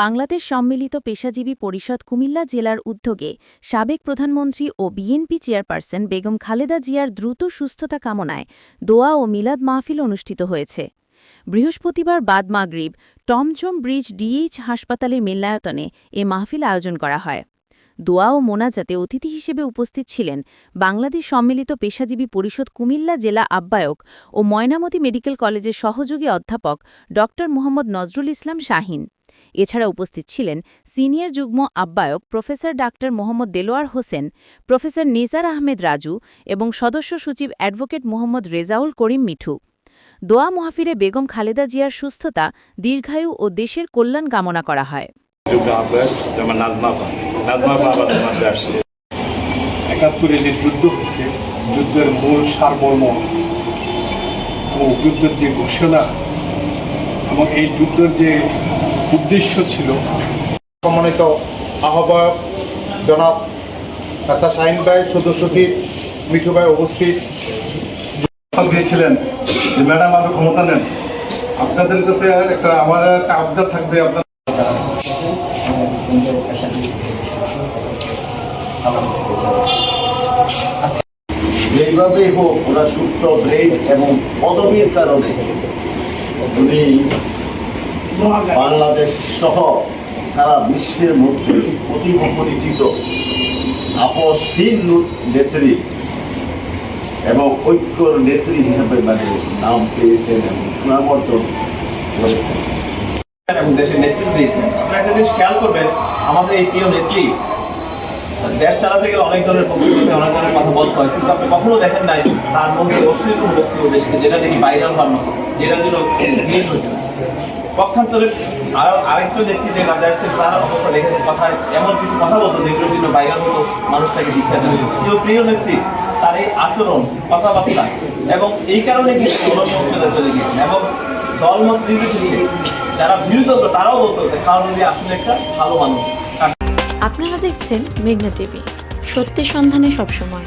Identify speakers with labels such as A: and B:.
A: বাংলাদেশ সম্মিলিত পেশাজীবী পরিষদ কুমিল্লা জেলার উদ্যোগে সাবেক প্রধানমন্ত্রী ও বিএনপি চেয়ারপারসন বেগম খালেদা জিয়ার দ্রুত সুস্থতা কামনায় দোয়া ও মিলাদ মাহফিল অনুষ্ঠিত হয়েছে বৃহস্পতিবার বাদ মাগরিব টমচম ব্রিজ ডিএইচ হাসপাতালের মিল্লায়তনে এ মাহফিল আয়োজন করা হয় দোয়া ও মোনাজাতে অতিথি হিসেবে উপস্থিত ছিলেন বাংলাদেশ সম্মিলিত পেশাজীবী পরিষদ কুমিল্লা জেলা আব্বায়ক ও ময়নামতি মেডিকেল কলেজের সহযোগী অধ্যাপক ড মোহাম্মদ নজরুল ইসলাম শাহিন এছাড়া উপস্থিত ছিলেন সিনিয়র যুগ্ম আব্বায়ক professor doctor Mohammad Delwar Hossain professor Nizar Ahmed Raju এবং সদস্য সচিব অ্যাডভোকেট মোহাম্মদ রেজাউল করিম মিঠু দোয়া মহাফিরে বেগম খালেদা জিয়ার সুস্থতা দীর্ঘায়ু ও দেশের কল্যাণ কামনা করা হয়
B: একাত্তরে যে যুদ্ধ হয়েছে যুদ্ধের মূল সারমর্ম যুদ্ধের যে ঘোষণা এবং এই যুদ্ধের যে উদ্দেশ্য ছিল সম্মানিত আহ্বায়ক জনাব ডাক্তার শাহিন ভাই সদস্য সচিব মিঠু ভাই উপস্থিত পেয়েছিলেন যে ম্যাডাম আরো ক্ষমতা নেন আপনাদের কাছে একটা আমার একটা আবদার থাকবে আপনার
C: আচ্ছা। এইভাবেই হোক ওরা সূত্র ব্রেড এবং পদবীর কারণে উনি বাংলাদেশ সহ সারা বিশ্বের মধ্যে অতীব পরিচিত আপসহীন নেত্রী এবং ঐক্যর নেত্রী হিসাবে মানে নাম পেয়েছেন এবং সুনাম অর্জন করেছেন
D: এবং দেশের নেতৃত্ব দিয়েছেন আপনারা একটা জিনিস খেয়াল করবেন আমাদের এই প্রিয় নেত্রী দেশ চালাতে গেলে অনেক ধরনের প্রকৃতিতে অনেক ধরনের কথা বলতে হয় কিন্তু আপনি কখনো দেখেন নাই তার মধ্যে অশ্লীল কোনো বক্তব্য দেখছে যেটা থেকে ভাইরাল হওয়ার মতো যেটার জন্য পক্ষান্তরে আর আরেকজন ব্যক্তি যে রাজা আসছে তার অবস্থা দেখেছে কথা এমন কিছু কথা বলতো যেগুলোর জন্য বাইরের মতো মানুষ তাকে দীক্ষা দেন কেউ প্রিয় নেত্রী তার এই আচরণ কথাবার্তা এবং এই কারণে কিন্তু চলে চলে গিয়েছেন এবং দলমত নির্বিশেষে যারা বিরোধী তারাও বলতো যে খাওয়ানো আসলে একটা ভালো মানুষ
E: আপনারা দেখছেন মেঘনা টিভি সত্যি সন্ধানে সবসময়